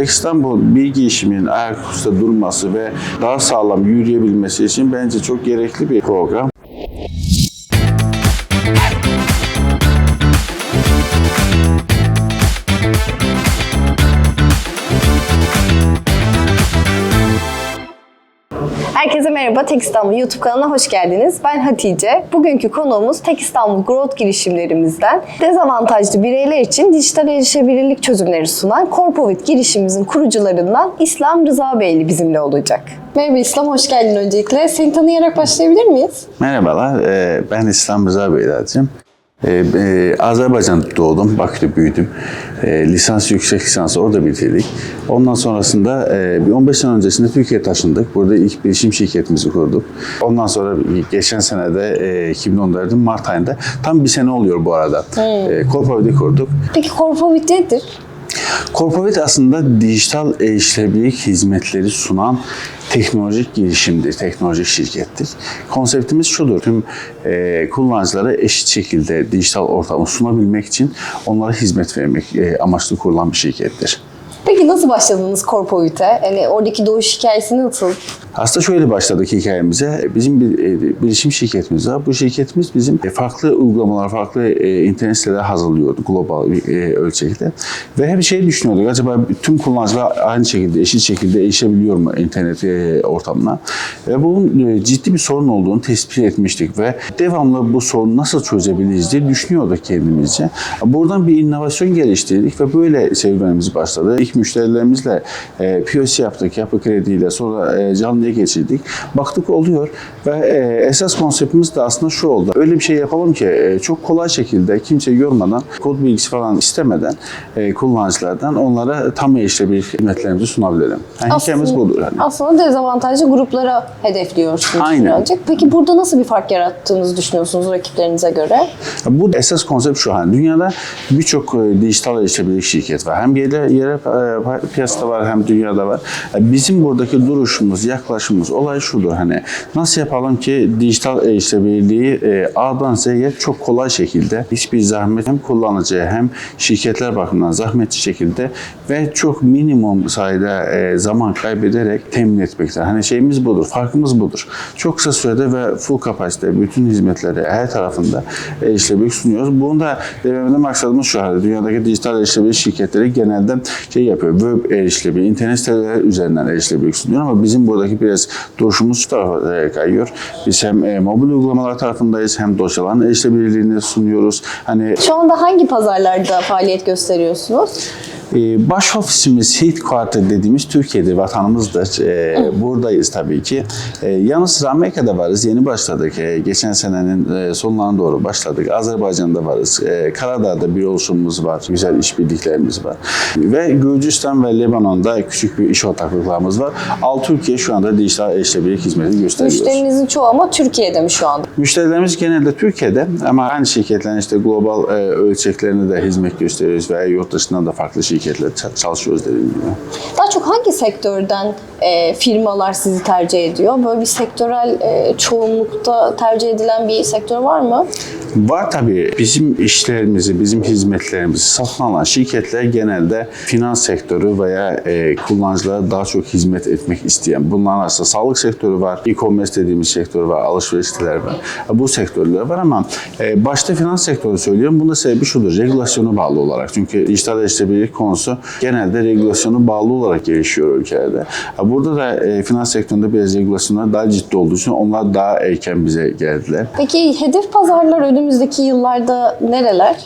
Tek İstanbul bilgi işimin ayaküstü durması ve daha sağlam yürüyebilmesi için bence çok gerekli bir program. Herkese merhaba, Tek İstanbul YouTube kanalına hoş geldiniz. Ben Hatice. Bugünkü konuğumuz Tek İstanbul Growth girişimlerimizden dezavantajlı bireyler için dijital erişebilirlik çözümleri sunan Corpovit girişimimizin kurucularından İslam Rıza Beyli bizimle olacak. Merhaba İslam, hoş geldin öncelikle. Seni tanıyarak başlayabilir miyiz? Merhabalar, e, ben İslam Rıza Beyler'cim. E, e, Azerbaycan'da doğdum, Bakü'de büyüdüm. E, lisans, yüksek lisans orada bitirdik. Ondan sonrasında e, bir 15 sene öncesinde Türkiye'ye taşındık. Burada ilk bilişim şirketimizi kurduk. Ondan sonra geçen senede e, 2014'ün Mart ayında, tam bir sene oluyor bu arada. E, Corporate'i kurduk. Peki Corpovit nedir? Corporate aslında dijital erişilebilirlik hizmetleri sunan teknolojik girişimdir, teknolojik şirkettir. Konseptimiz şudur, tüm e, kullanıcılara eşit şekilde dijital ortamı sunabilmek için onlara hizmet vermek e, amaçlı kurulan bir şirkettir. Peki nasıl başladınız Corpovit'e? Yani oradaki doğuş hikayesi nasıl? Aslında şöyle başladık hikayemize. Bizim bir e, bilişim şirketimiz var. Bu şirketimiz bizim e, farklı uygulamalar, farklı e, internet siteleri hazırlıyordu global bir e, ölçekte. Ve hep şey düşünüyorduk. Acaba tüm kullanıcılar aynı şekilde, eşit şekilde erişebiliyor mu internet e, ortamına? Ve bunun ciddi bir sorun olduğunu tespit etmiştik ve devamlı bu sorunu nasıl çözebiliriz diye düşünüyorduk kendimizce. Buradan bir inovasyon geliştirdik ve böyle serüvenimiz başladı. İlk müşterilerimizle POC yaptık, yapı krediyle, sonra e, canlıya geçirdik. Baktık oluyor ve e, esas konseptimiz de aslında şu oldu. Öyle bir şey yapalım ki e, çok kolay şekilde kimse görmeden, kod bilgisi falan istemeden e, kullanıcılardan onlara tam erişilebilir hizmetlerimizi sunabilelim. Yani hikayemiz budur. Hani. Aslında dezavantajlı gruplara hedefliyorsunuz Aynen. birazcık. Peki burada nasıl bir fark yarattığınızı düşünüyorsunuz rakiplerinize göre? Bu esas konsept şu hani dünyada birçok e, dijital erişilebilirlik şirket var. Hem yere, yere e, piyasada var hem dünyada var. E, Bizim buradaki duruşumuz, yaklaşımımız olay şudur hani nasıl yapalım ki dijital erişilebilirliği e, A'dan Z'ye çok kolay şekilde hiçbir zahmet hem kullanıcıya hem şirketler bakımından zahmetli şekilde ve çok minimum sayıda e, zaman kaybederek temin etmekte. Hani şeyimiz budur, farkımız budur. Çok kısa sürede ve full kapasite bütün hizmetleri her tarafında erişilebilirlik sunuyoruz. Bunu da dememde maksadımız şu halde. Dünyadaki dijital erişilebilirlik şirketleri genelde şey yapıyor, web erişilebilirlik, internet siteleri üzerinden erişilebilirlik sunuyor ama bizim buradaki biraz duruşumuz şu tarafa e, kayıyor. Biz hem e, mobil uygulamalar tarafındayız hem dosyaların erişilebilirliğini sunuyoruz. Hani Şu anda hangi pazarlarda faaliyet gösteriyorsunuz? Ee, Baş ofisimiz Headquarter dediğimiz Türkiye'de vatanımızdır. Ee, Buradayız tabii ki. Ee, Yanı sıra Amerika'da varız. Yeni başladık. Geçen senenin e, sonlarına doğru başladık. Azerbaycan'da varız. Karadağ'da bir oluşumumuz var. Güzel işbirliklerimiz var. Ve Gürcistan ve Lebanon'da küçük bir iş ortaklıklarımız var. Alt Türkiye şu anda dijital erişilebilirlik hizmeti gösteriyoruz. Müşterinizin çoğu ama Türkiye'de mi şu anda? Müşterilerimiz genelde Türkiye'de ama aynı şirketlerin işte global e, ölçeklerine de hizmet gösteriyoruz veya yurt dışından da farklı şirketler çalışıyoruz dediğim gibi. Daha çok hangi sektörden e, firmalar sizi tercih ediyor? Böyle bir sektörel e, çoğunlukta tercih edilen bir sektör var mı? Var tabii bizim işlerimizi, bizim hizmetlerimizi satın alan şirketler genelde finans sektörü veya e, kullanıcılara daha çok hizmet etmek isteyen. Bunların arasında sağlık sektörü var, e-commerce dediğimiz sektör var, alışveriş siteleri var. Bu sektörler var ama e, başta finans sektörü söylüyorum. Bunun da sebebi şudur, regülasyona bağlı olarak. Çünkü dijital erişilebilirlik konusu genelde regülasyona bağlı olarak gelişiyor ülkelerde. Burada da e, finans sektöründe biraz regülasyonlar daha ciddi olduğu için onlar daha erken bize geldiler. Peki hedef pazarlar önümüzdeki yıllarda nereler?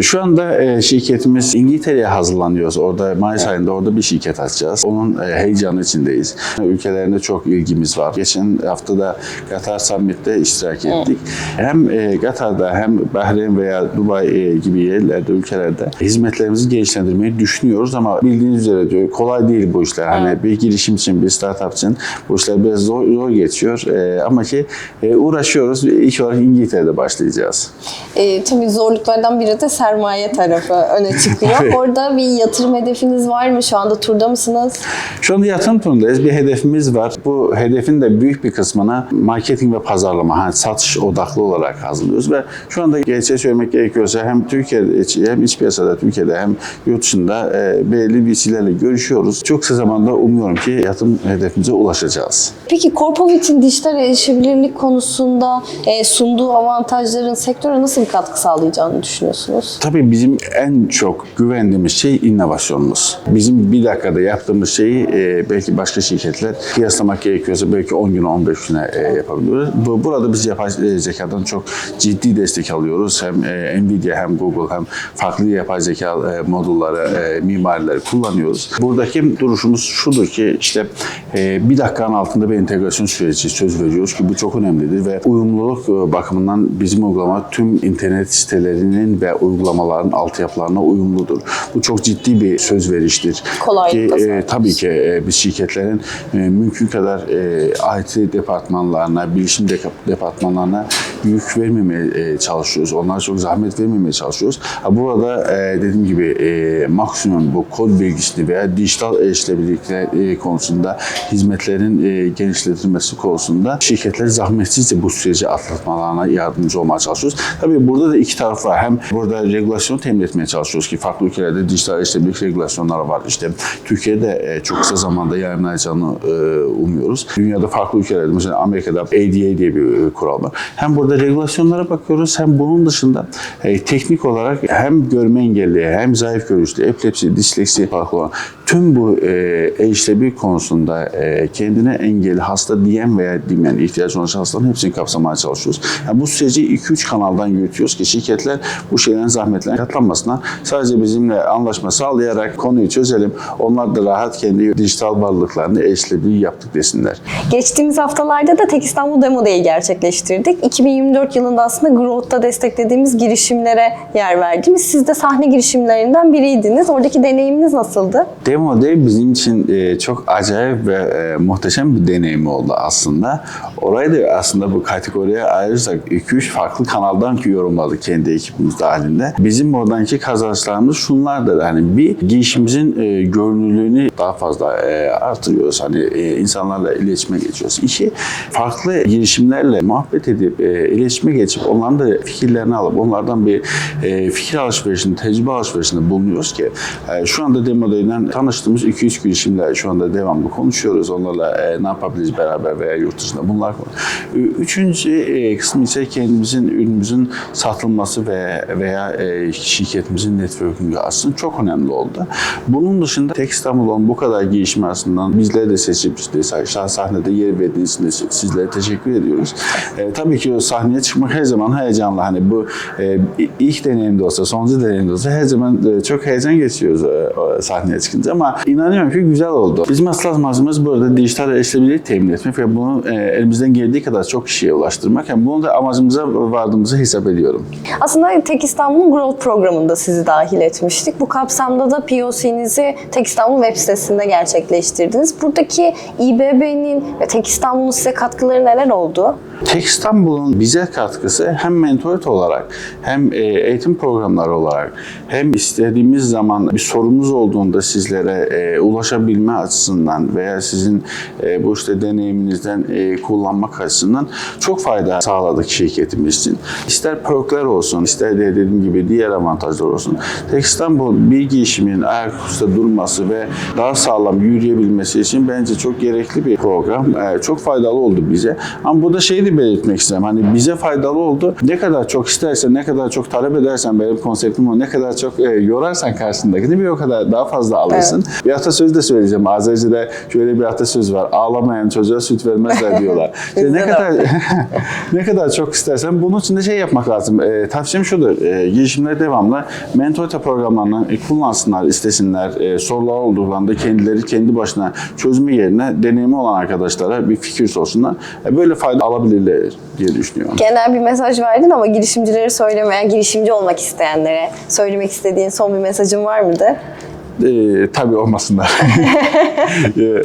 Şu anda e, şirketimiz İngiltere'ye hazırlanıyoruz. Orada Mayıs ayında orada bir şirket açacağız. Onun e, heyecanı içindeyiz. Ülkelerinde çok ilgimiz var. Geçen hafta da Katar Summit'te iştirak ettik. Hem e, Katar'da hem Bahreyn veya Dubai e, gibi yerlerde, ülkelerde hizmetlerimizi geliştirmeyi düşünüyoruz ama bildiğiniz üzere diyor kolay değil bu işler. Hani bir girişim için, bir startup için bu işler biraz zor, zor geçiyor. E, ama ki e, uğraşıyoruz. İlk olarak İngiltere'de başlayacağız. E, tabii zorluklardan biri de sermaye tarafı öne çıkıyor. Evet. Orada bir yatırım hedefiniz var mı? Şu anda turda mısınız? Şu anda yatırım turundayız. Bir hedefimiz var. Bu hedefin de büyük bir kısmına marketing ve pazarlama, hani satış odaklı olarak hazırlıyoruz ve şu anda gerçeği söylemek gerekiyorsa hem Türkiye'de içi- hem iç piyasada Türkiye'de hem yurt dışında e, belirli birisilerle görüşüyoruz. Çok kısa zamanda umuyorum ki yatırım hedefimize ulaşacağız. Peki Corpovit'in dijital erişebilirlik konusunda e, sunduğu avantajların sektöre nasıl bir katkı sağlayacağını düşünüyorsunuz? Tabii bizim en çok güvendiğimiz şey inovasyonumuz. Bizim bir dakikada yaptığımız şeyi e, belki başka şirketler kıyaslamak gerekiyorsa belki 10 gün 15 güne e, yapabiliyoruz. Bu, burada biz yapay e, zekadan çok ciddi destek alıyoruz. Hem e, Nvidia hem Google hem farklı yapay zeka e, modulları, e, mimarileri kullanıyoruz. Buradaki duruşumuz şudur ki işte e, bir dakikanın altında bir entegrasyon süreci söz veriyoruz ki bu çok önemlidir ve uyumluluk e, bakımından bizim uygulama tüm internet sitelerinin ve uygulamaların altyapılarına uyumludur. Bu çok ciddi bir söz veriştir. Kolaylık da Ki, e, tabii ki e, biz şirketlerin e, mümkün kadar e, IT departmanlarına, bilişim de- departmanlarına yük vermemeye e, çalışıyoruz. Onlara çok zahmet vermemeye çalışıyoruz. Ha, burada e, dediğim gibi e, maksimum bu kod bilgisini veya dijital erişilebilirlikler e, konusunda hizmetlerin e, genişletilmesi konusunda şirketler zahmetsizce bu süreci atlatmalarına yardımcı olmaya çalışıyoruz. Tabii burada da iki taraf var. Hem burada regülasyon temin etmeye çalışıyoruz ki farklı ülkelerde dijital erişilebilirlik regülasyonları var. İşte Türkiye'de e, çok kısa zamanda yayınlanacağını e, umuyoruz. Dünyada farklı ülkelerde mesela Amerika'da ADA diye bir e, kural var. Hem burada regülasyonlara bakıyoruz hem bunun dışında e, teknik olarak hem görme engelli hem zayıf görüşlü, epilepsi, disleksi farklı olan tüm bu e, konusunda e, kendine engelli hasta diyen veya demeyen ihtiyacı olan hastaların hepsini kapsamaya çalışıyoruz. Yani bu süreci 2-3 kanaldan yürütüyoruz ki şirketler bu şeylerin zahmetlerine katlanmasınlar. Sadece bizimle anlaşma sağlayarak konuyu çözelim. Onlar da rahat kendi dijital varlıklarını erişilebilir yaptık desinler. Geçtiğimiz haftalarda da Tek İstanbul Demo Day'i gerçekleştirdik. 2024 yılında aslında Growth'ta desteklediğimiz girişimlere yer verdiniz. Siz de sahne girişimlerinden biriydiniz. Oradaki deneyiminiz nasıldı? Demo Day bizim için e, çok acayip ve e, muhteşem bir deneyim oldu aslında. Orayı da aslında bu kategoriye ayırırsak 2-3 farklı kanaldan ki yorumladık kendi ekibimiz dahilinde. Bizim oradanki kazançlarımız şunlardır. Hani bir girişimimizin e, görünürlüğünü daha fazla artırıyoruz. Hani insanlarla iletişime geçiyoruz. İki, farklı girişimlerle muhabbet edip iletişime geçip onların da fikirlerini alıp onlardan bir fikir alışverişinde, tecrübe alışverişinde bulunuyoruz ki e, şu anda Demo Day'den tanıştığımız 200 girişimler şu anda devamlı konuşuyoruz. Onlarla e, ne yapabiliriz beraber veya yurt dışında bunlar. Üçüncü e, kısmı ise kendimizin ürünümüzün satılması ve veya e, şirketimizin networking'i aslında çok önemli oldu. Bunun dışında Tek İstanbul'un bu kadar girişim aslında bizleri de seçip işte sah- sahnede yer verdiğiniz için sizlere teşekkür ediyoruz. E, tabii ki sahneye çıkmak her zaman heyecanlı. Hani bu e, ilk deneyimde olsa, sonuncu deneyimde olsa her zaman e, çok heyecan geçiyoruz e, sahneye çıkınca ama inanıyorum ki güzel oldu. Bizim asıl amacımız burada dijital erişilebilirlik temin etmek ve bunu e, elimizden geldiği kadar çok kişiye ulaştırmak. Yani bunu da amacımıza vardığımızı hesap ediyorum. Aslında Tek İstanbul'un Growth programında sizi dahil etmiştik. Bu kapsamda da POC'nizi Tek İstanbul web sitesinde gerçekleştirdiniz. Buradaki İBB'nin ve Tek İstanbul'un size katkıları neler oldu? Tek İstanbul'un bize katkısı hem mentorat olarak hem e, eğitim programları olarak hem istediğimiz zaman bir sorunuz olduğunda sizlere e, ulaşabilme açısından veya sizin e, bu işte deneyiminizden e, kullanmak açısından çok fayda sağladık şirketimiz için. İster perkler olsun, ister de dediğim gibi diğer avantajlar olsun. Tek İstanbul bir girişimin ayaküstü durması ve daha sağlam yürüyebilmesi için bence çok gerekli bir program. E, çok faydalı oldu bize. Ama burada şeyi de belirtmek isterim. Hani bize faydalı oldu. Ne kadar çok istersen, ne kadar çok talep edersen benim konseptim o. Ne kadar çok e, yorarsan karşındakini bir o kadar daha fazla alırsın. Bir atasözü de söyleyeceğim. Azerice'de şöyle bir atasöz var. Ağlamayan çocuğa süt vermezler diyorlar. İşte ne kadar ne kadar çok istersen bunun için de şey yapmak lazım. E, tavsiyem şudur. E, girişimler devamlı mentorite programlarından e, kullansınlar, istesinler. E, sorular olduklarında kendileri kendi başına çözme yerine deneyimi olan arkadaşlara bir fikir sorsunlar. E, böyle fayda alabilirler diye düşünüyorum. Genel bir mesaj verdin ama girişimcileri söylemeyen, girişimci olmak isteyenlere söylemek istediğin son bir mesajın var mıdır? E, tabii olmasınlar. E,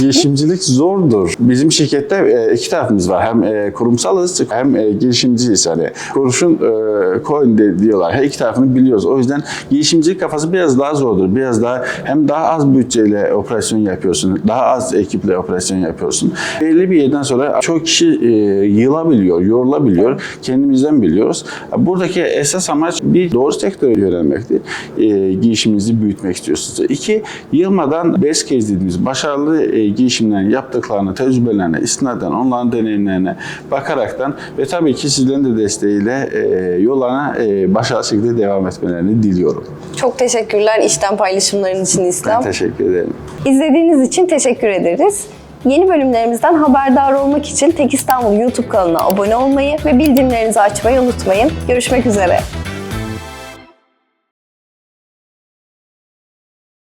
girişimcilik zordur. Bizim şirkette e, iki tarafımız var. Hem e, kurumsalız hem e, girişimciyiz. Hani kuruşun e, coin de diyorlar. Her iki tarafını biliyoruz. O yüzden girişimcilik kafası biraz daha zordur. Biraz daha hem daha az bütçeyle operasyon yapıyorsun. Daha az ekiple operasyon yapıyorsun. Belli bir yerden sonra çok kişi e, yılabiliyor, yorulabiliyor. Kendimizden biliyoruz. Buradaki esas amaç bir doğru sektörü yönelmekti. E, girişiminizi büyütmek istiyorsunuz. İki, yılmadan best case dediğimiz başarılı e, girişimlerin yaptıklarını, tecrübelerine, istinaden, onların deneyimlerine bakaraktan ve tabii ki sizlerin de desteğiyle e, yollarına e, başarılı şekilde devam etmelerini diliyorum. Çok teşekkürler işten paylaşımların için Ben İslam. teşekkür ederim. İzlediğiniz için teşekkür ederiz. Yeni bölümlerimizden haberdar olmak için Tek İstanbul YouTube kanalına abone olmayı ve bildirimlerinizi açmayı unutmayın. Görüşmek üzere.